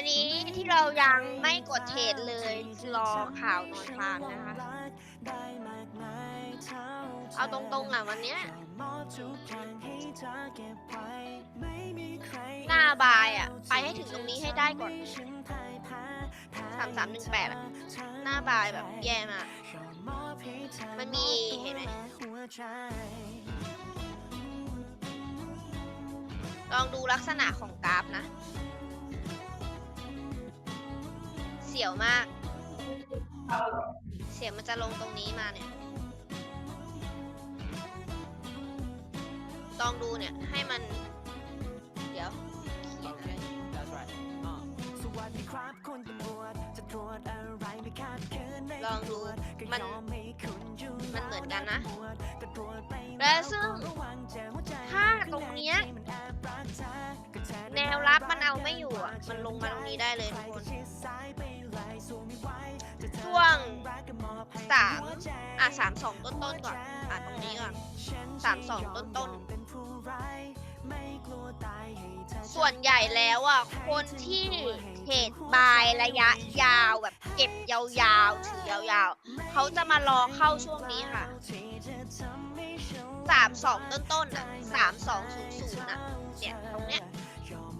อันนี้ที่เรายังไม่กดเทรดเลยรอข่าวนอนฟาร์มนะคะเอาตรงๆอะวันเนี้ยหน้าบายอะ ไปให้ถึงตรงนี้ให้ได้ก่อนสามสามหนึ่งแปดอะ หน้าบายแบบแย่มากมันมีเห็นไหมลองดูลักษณะของกราฟนะ สียวมาก เสียวมันจะลงตรงนี้มาเนี่ย ลองดูเนี่ยให้มัน เดี๋ยวเขียนอะไร That's right. Uh. ลองดูมันมันเหมือนกันนะและซึ่งถ้าตรงเนี้ยแนวรับมันเอาไม่อยู่อะ มันลงมาตรงนี้ได้เลยทุกคน ช่วงสามอะสามสองต้นต้นก่อน อะตรงนี้ก่อนสามสองต้นต้นส่วนใหญ่แล้วอะคนที่เทรดบายระยะยาวแบบเก็บยาวๆถือยาวๆเขาจะมารอเข้าช่วงนี้ค่ะสามสองต้นต้นๆอะสามสองศูนย์ศูนย์อะเนี่ยตรงเนี้ย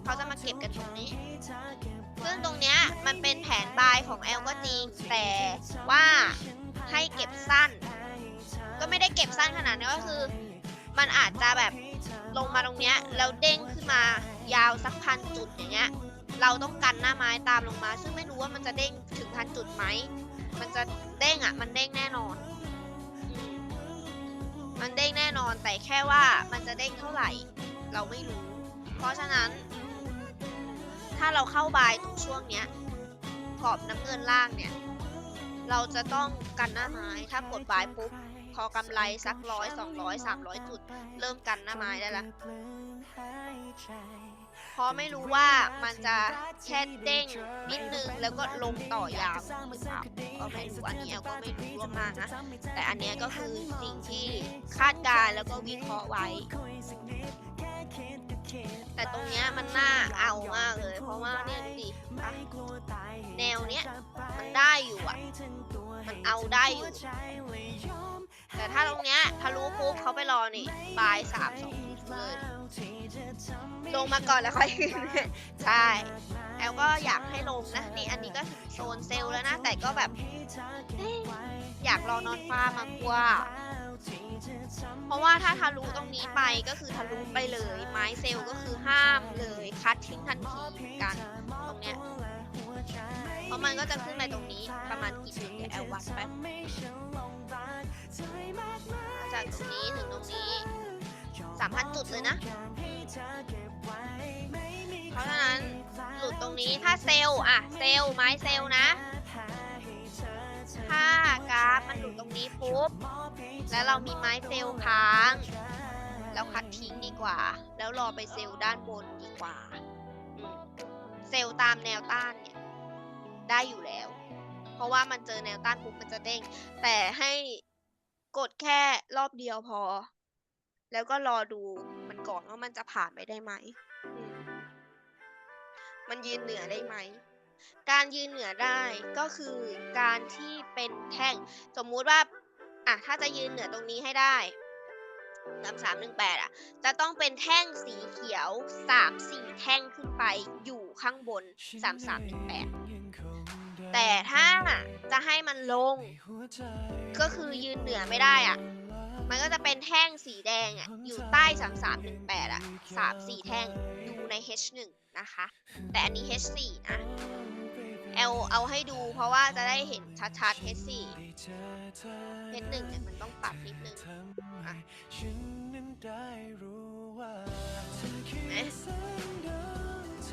เขาจะมาเก็บกันตรงนี้ ซึ่งตรงเนี้ยมันเป็นแผนบายของแอลก็จริง แต่ว่าให้เก็บสั้น ก็ไม่ได้เก็บสั้นขนาดนั้นก็คือ มันอาจจะแบบลงมาตรงเนี้ยแล้วเด้งขึ้นมายาวสักพันจุดอย่างเงี้ย เราต้องกันหน้าไม้ตามลงมา ซึ่งไม่รู้ว่ามันจะเด้งถึงพันจุดไหม มันจะเด้งอะ มันเด้งแน่นอน มันเด้งแน่นอนแต่แค่ว่ามันจะเด้งเท่าไหร่ เราไม่รู้ เพราะฉะนั้น ถ้าเราเข้าบายตรงช่วงเนี้ยขอบน้ำเงินล่างเนี่ย เราจะต้องกันหน้าไม้ถ้ากดบายปุ๊บพอกำไรสักร้อยสองร้อยสามร้อยจุด เริ่มกันหน้าไม้ได้ละเพราะไม่รู้ว่ามันจะแค่เด้งนิดนึงแล้วก็ลงต่อยาวหรือเปล่าก็ไม่รู้อันนี้แอลก็ไม่รู้ล่วงหน้านะแต่อันนี้ก็คือสิ่งที่คาดการแล้วก็วิเคราะห์ไว้ แต่ตรงเนี้ยมันน่าเอามากเลย เพราะว่าเนี่ยดิแนวเนี้ยมันได้อยู่อะ มันเอาได้อยู่ แต่ถ้าตรงเนี้ยทะลุปุ๊บเขาไปรอนี่บายสามสองเลยลงมาก่อนแล้วค่อยขึ้นใช่แอลก็อยากให้ลงนะนี่อันนี้ก็ถึงโซนเซลแล้วนะ แต่ก็แบบเอ๊ะอยากรอนอนฟ้ามากกว่า เพราะว่าถ้าทะลุตรงนี้ไปก็คือทะลุไปเลย ไม้เซลล์ก็คือห้ามเลยคัดทิ้งทันทีเหมือนกันตรงเนี้ยเพราะมันก็จะขึ้นไปตรงนี้ประมาณกี่จุดเดี๋ยวแอลวัดไปจากตรงนี้ถึงตรงนี้สามพันจุดเลยนะ เพราะฉะนั้นหลุดตรงนี้ถ้าเซลล์อะเซลล์ไม้เซลล์นะ ถ้ากราฟมันหลุดตรงนี้ปุ๊บ แล้วเรามีไม้เซลล์ค้าง แล้วคัดทิ้งดีกว่า แล้วรอไปเซลล์ด้านบนดีกว่า เซลล์ตามแนวต้านเนี่ย ได้อยู่แล้ว เพราะว่ามันเจอแนวต้านปุ๊บมันจะเด้ง แต่ให้กดแค่รอบเดียวพอ แล้วก็รอดูมันก่อนว่ามันจะผ่านไปได้ไหมมมันยืนเหนือได้ไหมการยืนเหนือได้ก็คือการที่เป็นแท่ง สมมุติว่า อะถ้าจะยืนเหนือตรงนี้ให้ได้สามสามหนึ่งแปดอะ จะต้องเป็นแท่งสีเขียวสามสี่แท่งขึ้นไปอยู่ข้างบนสามสามหนึ่งแปดแต่ถ้าจะให้มันลง ก็คือยืนเหนือไม่ได้อะ มันก็จะเป็นแท่งสีแดงอะ อยู่ใต้สามสามหนึ่งแปดอะสามสี่แท่งดูใน H1 นะคะ แต่อันนี้ H4 นะ L เอาให้ดูเพราะว่าจะได้เห็นชัดๆ H4 H1 เนี่ยมันต้องปรับนิดนึงอะเห็นไหม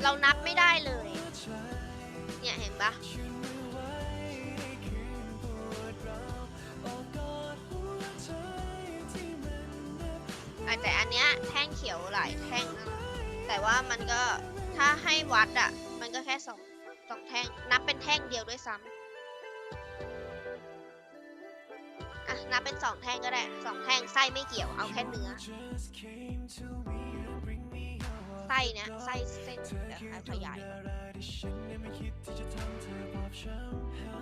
เรานับไม่ได้เลย เนี่ยเห็นปะแต่อันเนี้ยแท่งเขียวหลายแท่ง แต่ว่ามันก็ถ้าให้วัดอะ มันก็แค่สอง สองแท่ง นับเป็นแท่งเดียวด้วยซ้ำอะ นับเป็นสองแท่งก็ได้สองแท่งไส้ไม่เกี่ยว เอาแค่เนื้อ ไส้เนี้ยไส้เส้นขยายน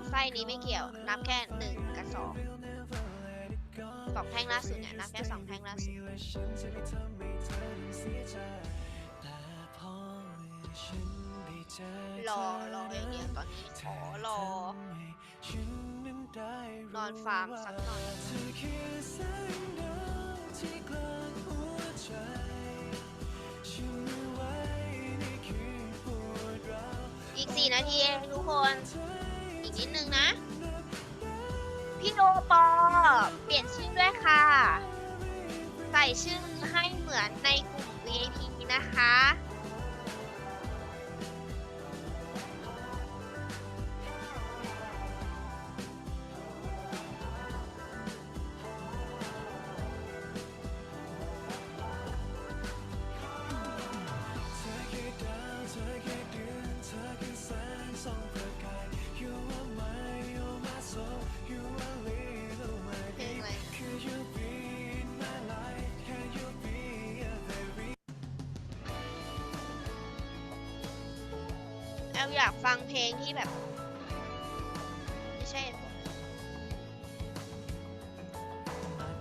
ไส้นี้ไม่เกี่ยว นับแค่หนึ่งกับสองสองแท่งล่าสุดเนี่ยนับแค่สองแท่งล่าสุด รอรอองเดียวตอนนี้ขอรอนอนฟาร์มสักหน่อยอีกสี่นาทีเองทุกคน อีกนิดนึงนะ พี่โอปอเปลี่ยนชื่อด้วยค่ะ ใส่ชื่อให้เหมือนในกลุ่ม VIP นะคะ อลอยากฟังเพลงที่แบบ ไม่ใช่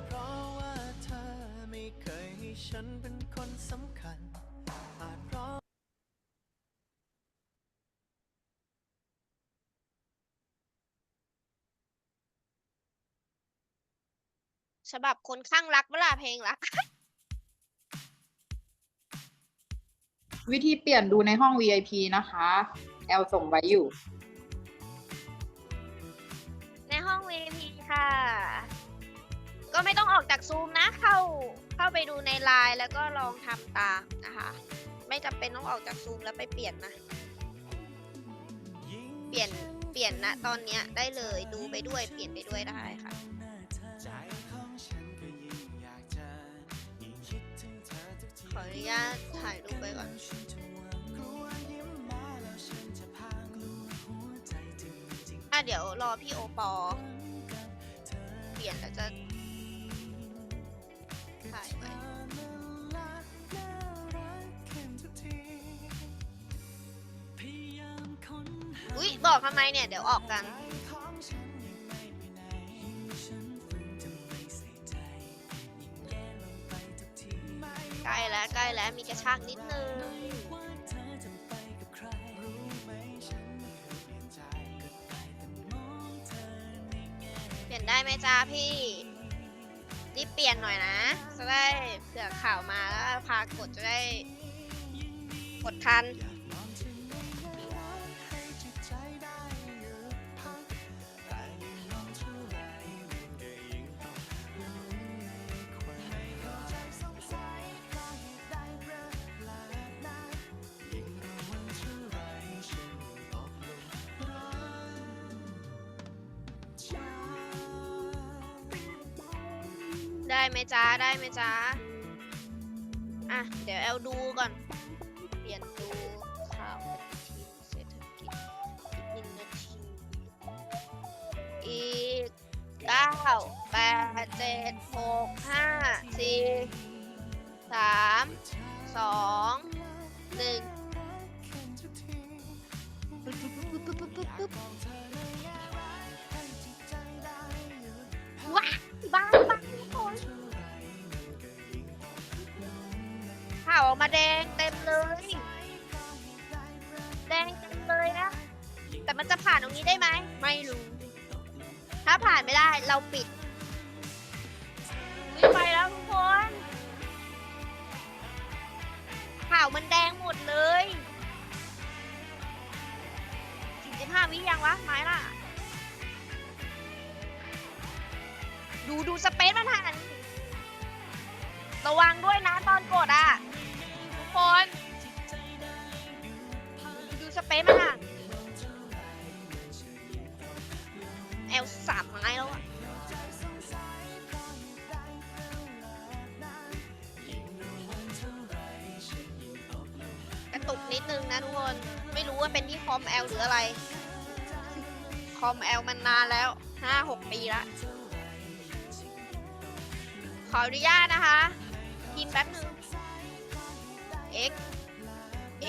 เพราะว่าเธอไม่เคยให้ฉันเป็นคนสำคัญอาจเพราะฉบับคนข้างรักเวลาเพลงรัก วิธีเปลี่ยนดูในห้อง VIP นะคะ แอลส่งไว้อยู่ ในห้อง VIP ค่ะ ก็ไม่ต้องออกจากซูมนะ เข้าเข้าไปดูในไลน์แล้วก็ลองทำตามนะคะ ไม่จำเป็นต้องออกจากซูมแล้วไปเปลี่ยนนะ เปลี่ยนเปลี่ยนนะตอนเนี้ยได้เลยดูไปด้วยเปลี่ยนไปด้วยได้ค่ะ ญาตถ่ายรูปไปก่อนอะเดี๋ยวรอพี่โอปอ เปลี่ยนแล้วจะถ่ายไปอุ้ยบอกทำไมเนี่ย เดี๋ยวออกกันางนิดนึงเปลี่ยนได้ไหมจ้าพี่รีบเปลี่ยนหน่อยนะ จะได้เผื่อข่าวมาแล้วพากดจะได้กดทัน ได้ไหมจ้าได้ไหมจ้าอะ เดี๋ยวแอลดูก่อน เปลี่ยนดูข่าวทีมเศรษฐกิจอีกหนึ่งนาทีอีกเก้าแปดเจ็ดหกห้าสี่สามสองหนึ่ง อกมาแดงเต็มเลย แดงเต็มเลยนะ แต่มันจะผ่านตรงนี้ได้ไหม ไม่รู้ ถ้าผ่านไม่ได้เราปิดไปแล้วทุกคนข่าวมันแดงหมดเลย45วิยังวะไม้ล่ะ ดูดูสเปซมันหันระวังด้วยนะตอนกดอะ คน ดูสเปซมันหันแอลสามไม้แล้วอะกระตุกนิดนึงนะทุกคน ไม่รู้ว่าเป็นที่คอมแอลหรืออะไร คอมแอลมันนานแล้วห้าหกปีละขออนุญาตนะคะพิมแป๊บนึง x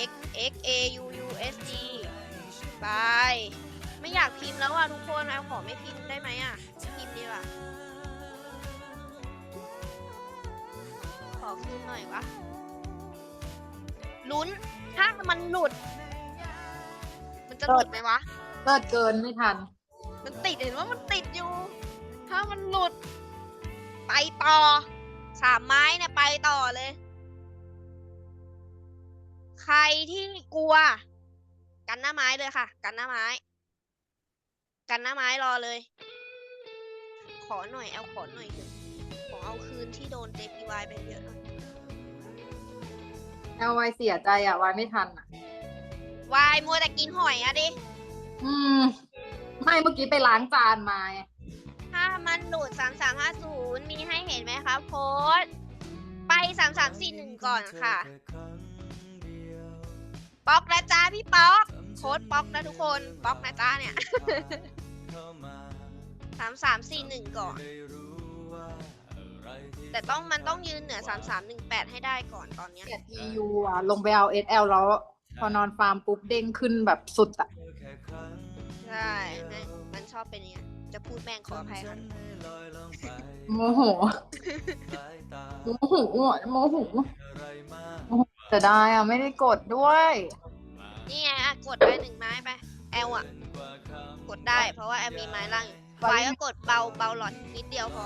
x x a u u s d บายไม่อยากพิมพ์แล้วอะทุกคนเอาขอไม่พิมพ์ได้ไหมอะไม่พิมพ์ดีกว่าขอคืนหน่อยวะลุ้นถ้ามันหลุด มันจะหลุดไหมวะเลิศเกินไม่ทัน มันติดเห็นว่ามันติดอยู่ ถ้ามันหลุด ไปต่อสามไม้เนี่ยไปต่อเลย ใครที่กลัว กันหน้าไม้เลยค่ะ กันหน้าไม้ กันหน้าไม้รอเลย ขอหน่อยเอาขอหน่อยเถอะขอเอาคืนที่โดน JPY ไปเยอะหน่อยเอลไวเสียใจอะวายไม่ทันอะ วายมัวแต่กินหอยอะดิ อืม ไม่เมื่อกี้ไปล้างจานมาไงถ้ามันหลุด3350 มีให้เห็นไหมคะโพสต์ไป 3341 ก่อนค่ะ ป๊อกนะจ๊ะพี่ป๊อกโค้ดป๊อกนะทุกคนป๊อกนะจ๊ะเนี่ย3341ก่อน แต่ต้องมันต้องยืนเหนือ3318ให้ได้ก่อนตอนเนี้ยเกียด EU อะ ลงไปเอา SL แล้ว พอนอนฟาร์มปุ๊บเด้งขึ้นแบบสุดอะ ใช่มันมันชอบเป็นอย่างเงี้ยจะพูดแม่งขออภัยค่ะโมโห โมโหอะโมโหโมโห แต่ได้อะไม่ได้กดด้วย นี่ไงอะกดไปหนึ่งไม้ไปแอลอะ กดได้เพราะว่าแอลมีไม้ล่างอยู่ไฟก็กดเบาเบาหลอดนิดเดียวพอ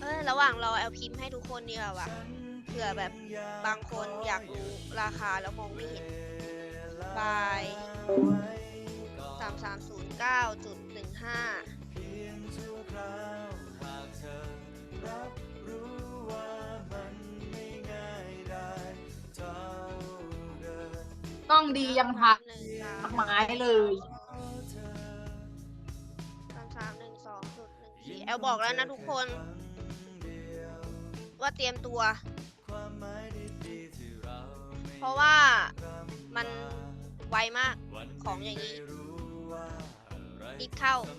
เออระหว่างรอแอลพิมพ์ให้ทุกคนดีกว่าวะเผื่อแบบบางคนอยากรู้ราคาแล้วมองไม่เห็นบายสามสามศูนย์เก้าจุดหนึ่งห้า ต้องดียังทักหนึ่งสามไม้เลยสามสามหนึ่งสองจุดหนึ่งสี่แอลบอกแล้วนะทุกคน ว่าเตรียมตัว เพราะว่ามันไวมากของอย่างนี้รีบเข้าไว้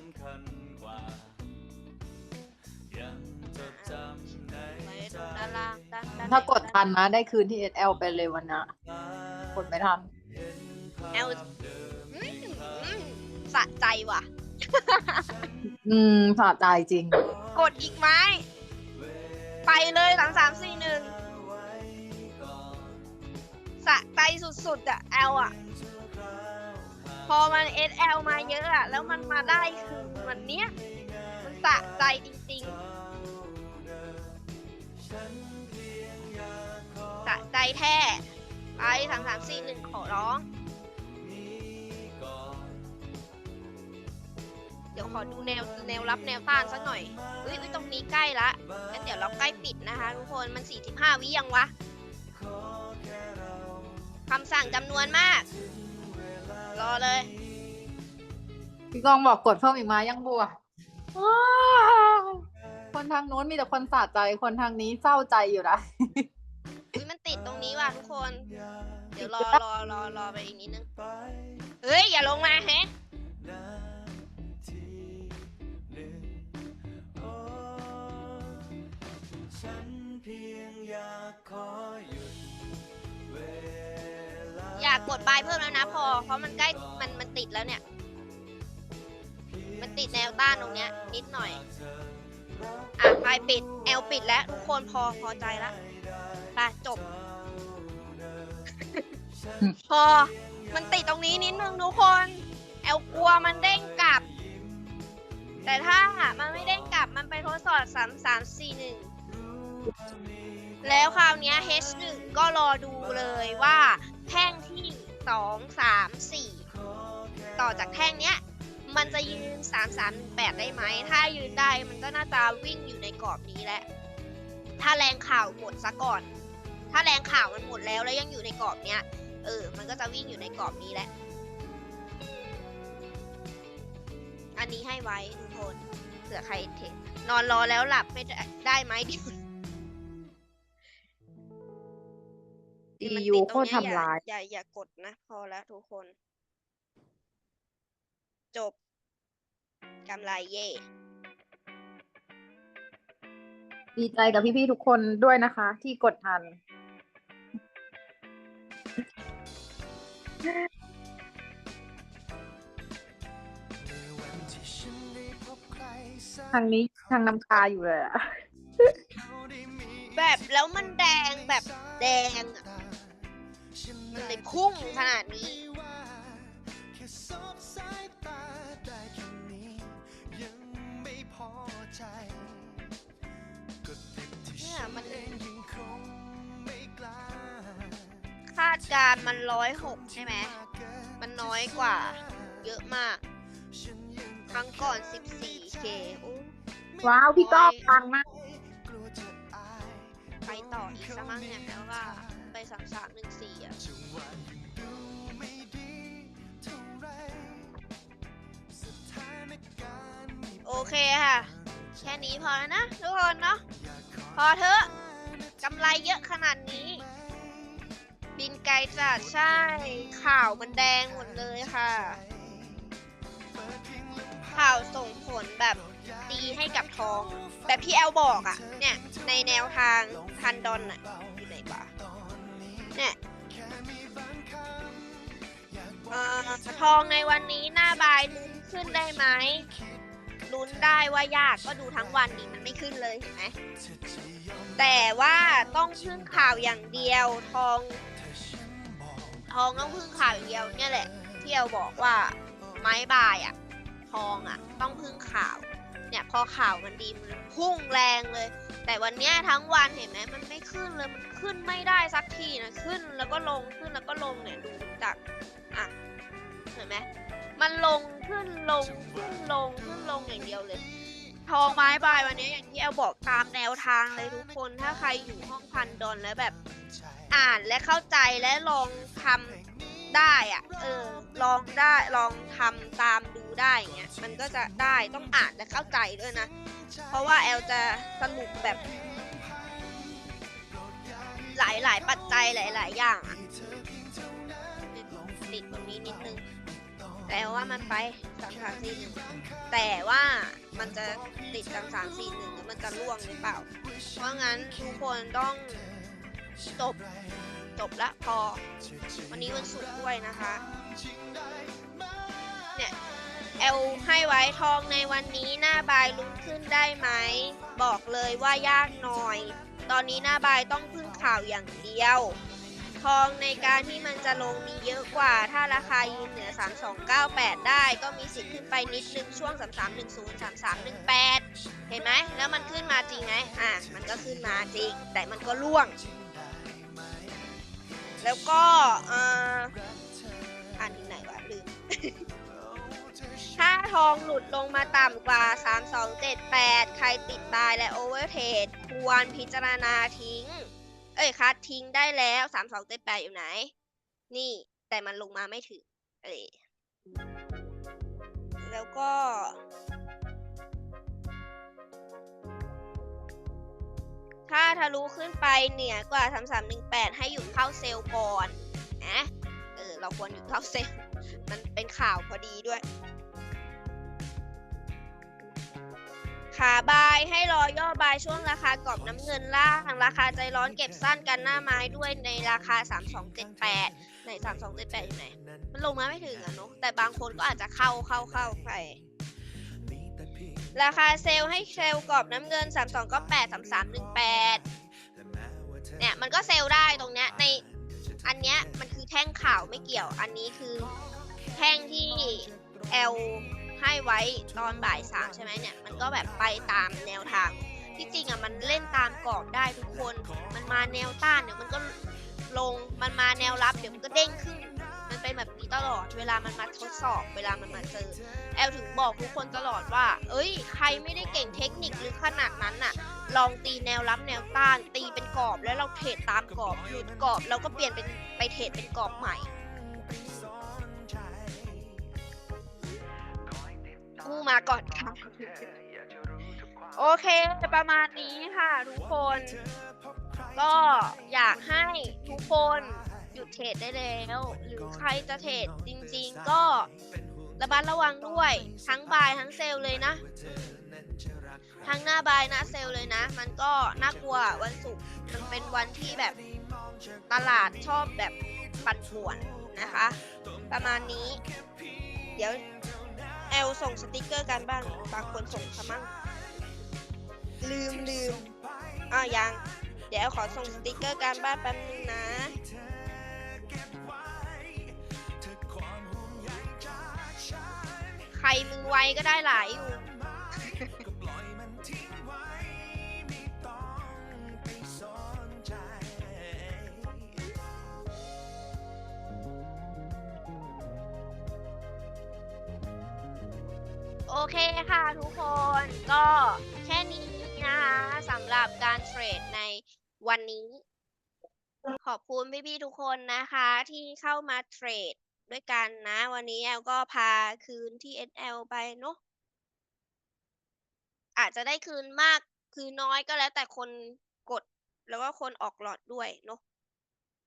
ตรง ด้านล่างด้านด้านถ้ากดทันนะ ได้คืนที่ SL ไปเลยวันนะกดไม่ทันแอลอืมสะใจว่ะ อืมสะใจจริง กดอีกไหมไปเลยสามสามสี่หนึ่งสะใจสุดๆอะแอลอะพอมัน SL มาเยอะอะแล้วมันมาได้คือวันเนี้ย มันสะใจจริงๆ แท้ไปสามสามสี่หนึ่งขอร้อง เดี๋ยวขอดูแนวแนวรับแนวต้านสักหน่อยอุ้ยตรงนี้ใกล้ละงั้นเดี๋ยวเราใกล้ปิดนะคะทุกคนมัน 45 วิยังวะคำสั่งจำนวนมาก รอเลย พี่กองบอกกดเพิ่มอีกมายังบัวคนทางนู้นมีแต่คนสะใจคนทางนี้เศร้าใจอยู่นะ ติดตรงนี้ว่ะทุกคน เดี๋ยวรอรอรอรอไปอีกนิดนึง เฮ้ย อย่าลงมาแฮะอยากกดบายเพิ่มแล้วนะพอ เพราะมันใกล้มันมันติดแล้วเนี่ย มันติดแนวต้านตรงเนี้ย นิดหน่อย อะบายปิด แอลปิดแล้วทุกคนพอพอใจละไปจบ พอมันติดตรงนี้นิดนึงทุกคน แอลกลัวมันเด้งกลับ แต่ถ้ามันไม่เด้งกลับมันไปทดสอบสามสามสี่หนึ่งแล้วคราวนี้ H1 ก็รอดูเลยว่าแท่งที่2 3 4ต่อจากแท่งเนี้ย มันจะยืน3 3 1 8ได้ไหม ถ้ายืนได้มันก็น่าจะวิ่งอยู่ในกรอบนี้แหละ ถ้าแรงข่าวหมดซะก่อน ถ้าแรงข่าวมันหมดแล้วแล้วยังอยู่ในกรอบเนี้ย เออ มันก็จะวิ่งอยู่ในกรอบนี้แหละ อันนี้ให้ไว้ทุกคนเผื่อใครเทนอนรอแล้วหลับไม่ได้ได้ไหมเดี๋ยวที่มัน EU ติดโครงตรเนี้ทำร้าย อย่าอย่ากดนะ พอแล้วทุกคน จบกำไรเย่ดีใจกับพี่ๆทุกคนด้วยนะคะ ที่กดทัน ทางนี้ทางน้ำคาอยู่เลยอะแบบแล้วมันแดงแบบแดงอะมันเลยพุ่งขนาดนี้ การณ์มันร้อยหกใช่ไหม มันน้อยกว่า เยอะมาก ครั้งก่อน 14k โอ้ว้าวพี่ก้องฟังมากกลัวจะอายไปต่ออีกซะมั้งเนี่ยแล้วว่าไปสามสามหนึ่งสี่อะจังหวะยังดูไม่ดีเท่าไรสถานการณ์ไม่โอเคค่ะ แค่นี้พอแล้วนะ ทุกคนเนาะ พอเถอะกำไรเยอะขนาดนี้บิน ไกลจัดใช่ ข่าวมันแดงหมดเลยค่ะ ข่าวส่งผลแบบดีให้กับทอง แบบที่แอลบอกอะ่ะ เนี่ย ในแนวทางพันดอนอะอยู่ไหนกว่าเนี่ยทองในวันนี้หน้าบายลุ้นขึ้นได้ไหมลุ้นได้ว่ายากก็ดูทั้งวันนี้มันไม่ขึ้นเลยเห็นไหมแต่ว่าต้องพึ่งข่าวอย่างเดียวทอง ทองต้องพึ่งข่าวอย่างเดียวเนี่ยแหละที่แอลบอกว่าไม้บายอะทองอะต้องพึ่งข่าว เนี่ยพอข่าวมันดีมันพุ่งแรงเลย แต่วันเนี้ยทั้งวันเห็นไหมมันไม่ขึ้นเลยมันขึ้นไม่ได้สักทีนะขึ้นแล้วก็ลงขึ้นแล้วก็ลงเนี่ยดูจากอะเห็นไหมมันลงขึ้นลงขึ้นลงขึ้นลงอย่างเดียวเลย ทองไม้บายวันนี้อย่างที่แอลบอกตามแนวทางเลยทุกคนถ้าใครอยู่ห้องพันดอนแล้วแบบ อ่านและเข้าใจและลองทำได้อะเออ ลองได้ลองทำตามดูได้อย่างเงี้ยมันก็จะได้ต้องอ่านและเข้าใจด้วยนะ เพราะว่าแอลจะสรุปแบบ หลายหลายปัจจัยหลาย ๆ อย่างอะติดตรงนี้นิดนึง แต่ว่ามันไปสามสามสี่หนึ่งแต่ว่ามันจะติดสามสามสี่หนึ่งมันจะล่วงหรือเปล่า เพราะงั้นทุกคนต้อง จบ จบละพอ วันนี้วันศุกร์ด้วยนะคะ เนี่ยเอลให้ไว้ทองในวันนี้หน้าบายลุ้นขึ้นได้ไหม บอกเลยว่ายากหน่อย ตอนนี้หน้าบายต้องพึ่งข่าวอย่างเดียว ทองในการที่มันจะลงมีเยอะกว่า ถ้าราคายืนเหนือ 3298 ได้ก็มีสิทธิ์ขึ้นไปนิดนึงช่วง 3310 3318 เห็นไหม แล้วมันขึ้นมาจริงไหมอะ มันก็ขึ้นมาจริง แต่มันก็ล่วง แล้วก็อ่ออ่านที่ไหนวะลืม ถ้าทองหลุดลงมาต่ำกว่า 3278 ใครติดตายและโอเวอร์เทรดควรพิจารณาทิ้ง เอ้ยคัดทิ้งได้แล้ว 3278 อยู่ไหน นี่แต่มันลงมาไม่ถึงเอ้ยแล้วก็ ถ้าทะลุขึ้นไปเหนือกว่า 3318 ให้หยุดเข้าเซลล์ก่อนนะเออเราควรหยุดเข้าเซลล์ มันเป็นข่าวพอดีด้วย ขาบายให้รอย่อบายช่วงราคากรอบน้ำเงินล่างราคาใจร้อนเก็บสั้นกันหน้าไม้ด้วยในราคา 3278ไหน3278 อยู่ไหน มันลงมาไม่ถึงอะเนาะแต่บางคนก็อาจจะเข้าเข้าเข้าไป ราคาเซลให้เซลกรอบน้ำเงิน 32 ก็ 8 3318 เนี่ยมันก็เซลได้ตรงเนี้ยในอันเนี้ยมันคือแท่งข่าวไม่เกี่ยว อันนี้คือแท่งที่ L ให้ไว้ตอนบ่ายสามใช่ไหมเนี่ย มันก็แบบไปตามแนวทาง ที่จริงอะมันเล่นตามกรอบได้ทุกคน มันมาแนวต้านเดี๋ยวมันก็ลง มันมาแนวรับเดี๋ยวมันก็เด้งขึ้น มันเป็นแบบนี้ตลอด เวลามันมาทดสอบ เวลามันมาเจอ แอลถึงบอกทุกคนตลอดว่า เอ้ย ใครไม่ได้เก่งเทคนิคหรือขนาดนั้นน่ะ ลองตีแนวรับแนวต้าน ตีเป็นกรอบ แล้วเราเทรดตามกรอบหลุดกรอบเราก็เปลี่ยนเป็นไปเทรดเป็นกรอบใหม่ กู้มาก่อนค่ะ โอเคประมาณนี้ค่ะทุกคน ก็อยากให้ทุกคน หยุดเทรดได้แล้ว หรือใครจะเทรดจริงๆก็ระมัดระวังด้วยทั้งบายทั้งเซลล์เลยนะรทั้งหน้าบายหน้าเซลล์เลยนะ มันก็น่ากลัววันศุกร์มันเป็นวันที่แบบตลาดชอบแบบปั่นป่วนนะคะ ประมาณนี้ เดี๋ยวแอลส่งสติกเกอร์กันบ้างบางคนส่งซะมั่งลืมลืมอะยัง เดี๋ยวแอลขอส่งสติกเกอร์การบ้านแป๊บนึงนะ รมือไวก็ได้หลายอยู่โอเคค่ะทุกคนก็แค่นี้นะคะสำหรับการเทรดในวันนี้ ขอบคุณพี่ๆทุกคนนะคะที่เข้ามาเทรด ด้วยกันนะ วันนี้แอลก็พาคืนที่ SL ไปเนาะอาจจะได้คืนมากคืนน้อยก็แล้วแต่คนกดแล้วก็คนออกหลอดด้วยเนาะ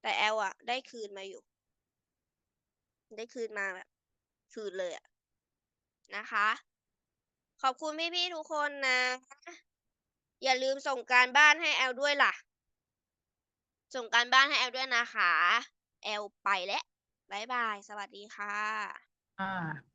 แต่แอลอะได้คืนมาอยู่ ได้คืนมาแบบคืนเลยอะนะคะ ขอบคุณพี่ๆทุกคนนะ อย่าลืมส่งการบ้านให้แอลด้วยล่ะ ส่งการบ้านให้แอลด้วยนะคะ แอลไปแล้ว บ๊ายบาย สวัสดีค่ะ อ่า